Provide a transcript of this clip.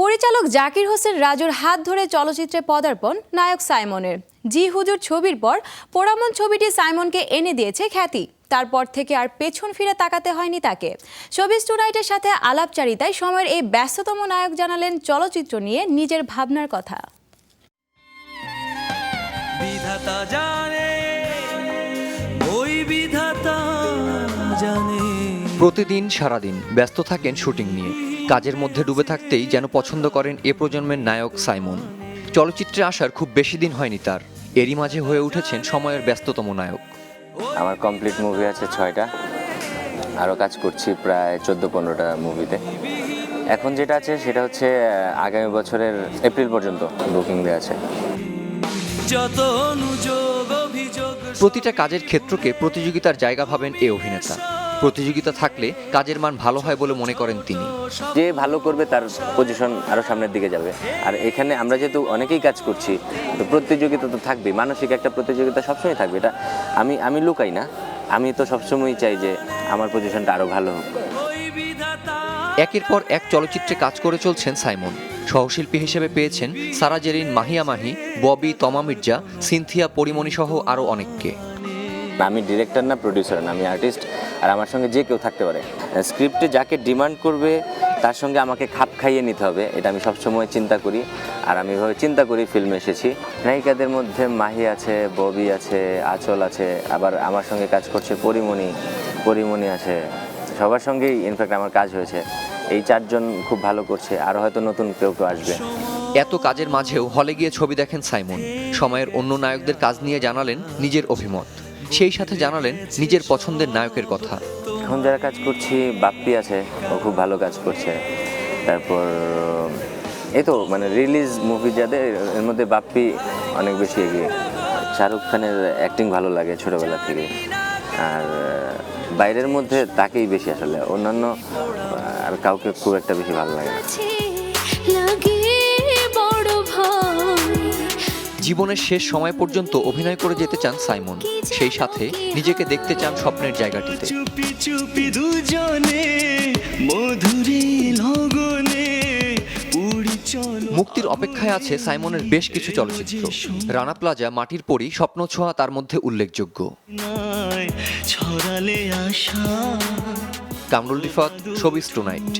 পরিচালক জাকির হোসেন রাজুর হাত ধরে চলচ্চিত্রে পদার্পণ নায়ক সাইমনের। জি হুজুর ছবির পর পোড়ামন ছবিটি সাইমনকে এনে দিয়েছে খ্যাতি। তারপর থেকে আর পেছন ফিরে তাকাতে হয়নি তাকে। ছবি স্টুডাইটের সাথে আলাপচারিতায় সময়ের এই ব্যস্ততম নায়ক জানালেন চলচ্চিত্র নিয়ে নিজের ভাবনার কথা। বিধাতা জানে ওই বিধাতা জানে। প্রতিদিন সারাদিন ব্যস্ত থাকেন শুটিং নিয়ে। কাজের মধ্যে ডুবে থাকতেই যেন পছন্দ করেন এ প্রজন্মের নায়ক সাইমন। চলচ্চিত্রে আসার খুব বেশি দিন হয়নি তার। এরই মাঝে হয়ে উঠেছেন সময়ের ব্যস্ততম নায়ক। আমার কমপ্লিট মুভি আছে ছয়টা। আরও কাজ করছি প্রায় চোদ্দ পনেরোটা মুভিতে। এখন যেটা আছে সেটা হচ্ছে আগামী বছরের এপ্রিল পর্যন্ত বুকিং দেওয়া আছে। প্রতিটা কাজের ক্ষেত্রকে প্রতিযোগিতার জায়গা ভাবেন এ অভিনেতা। প্রতিযোগিতা থাকলে কাজের মান ভালো হয় বলে মনে করেন তিনি। যে ভালো করবে তার পজিশন আরও সামনের দিকে যাবে। আর এখানে আমরা যেহেতু অনেকেই কাজ করছি তো প্রতিযোগিতা তো থাকবেই। মানসিক একটা প্রতিযোগিতা সবসময় থাকবে। এটা আমি আমি লুকাই না। আমি তো সবসময়ই চাই যে আমার পজিশনটা আরও ভালো হোক। একের পর এক চলচ্চিত্রে কাজ করে চলছেন সাইমন। সহশিল্পী হিসেবে পেয়েছেন সারা জেরিন মাহিয়া মাহি ববি তমা মির্জা সিনথিয়া পরিমণি সহ আরও অনেককে। আমি ডিরেক্টর না প্রডিউসার না, আমি আর্টিস্ট আর আমার সঙ্গে যে কেউ থাকতে পারে। স্ক্রিপ্টে যাকে ডিমান্ড করবে, তার সঙ্গে আমাকে খাপ খাইয়ে নিতে হবে, এটা আমি সবসময় চিন্তা করি। আর আমি এভাবে চিন্তা করি ফিল্মে এসেছি। নায়িকাদের মধ্যে মাহি আছে, ববি আছে, আচল আছে, আবার আমার সঙ্গে কাজ করছে পরিমণি পরিমণি আছে। সবার সঙ্গেই ইনফ্যাক্ট আমার কাজ হয়েছে। এই চারজন খুব ভালো করছে, আর হয়তো নতুন কেউ কেউ আসবে। এত কাজের মাঝেও হলে গিয়ে ছবি দেখেন সাইমন। সময়ের অন্য নায়কদের কাজ নিয়ে জানালেন নিজের অভিমত। সেই সাথে জানালেন নিজের পছন্দের নায়কের কথা। এখন যারা কাজ করছি বাপ্পি আছে ও খুব ভালো কাজ করছে। তারপর এই তো মানে রিলিজ মুভি যাদের এর মধ্যে বাপ্পি অনেক বেশি এগিয়ে। শাহরুখ খানের অ্যাক্টিং ভালো লাগে ছোটবেলা থেকে। আর বাইরের মধ্যে তাকেই বেশি আসলে। অন্যান্য আর কাউকে খুব একটা বেশি ভালো লাগে না। জীবনের শেষ সময় পর্যন্ত অভিনয় করে যেতে চান সাইমন। সেই সাথে নিজেকে দেখতে চান স্বপ্নের জায়গাটিতে। চুপি চুপি দুজনে মধুরী লগনে মুক্তির অপেক্ষায় আছে সাইমনের বেশ কিছু চলচ্চিত্র। রানা প্লাজা মাটির পরি স্বপ্ন ছোঁয়া তার মধ্যে উল্লেখযোগ্য। Kamrul Rifat showbiz tonight.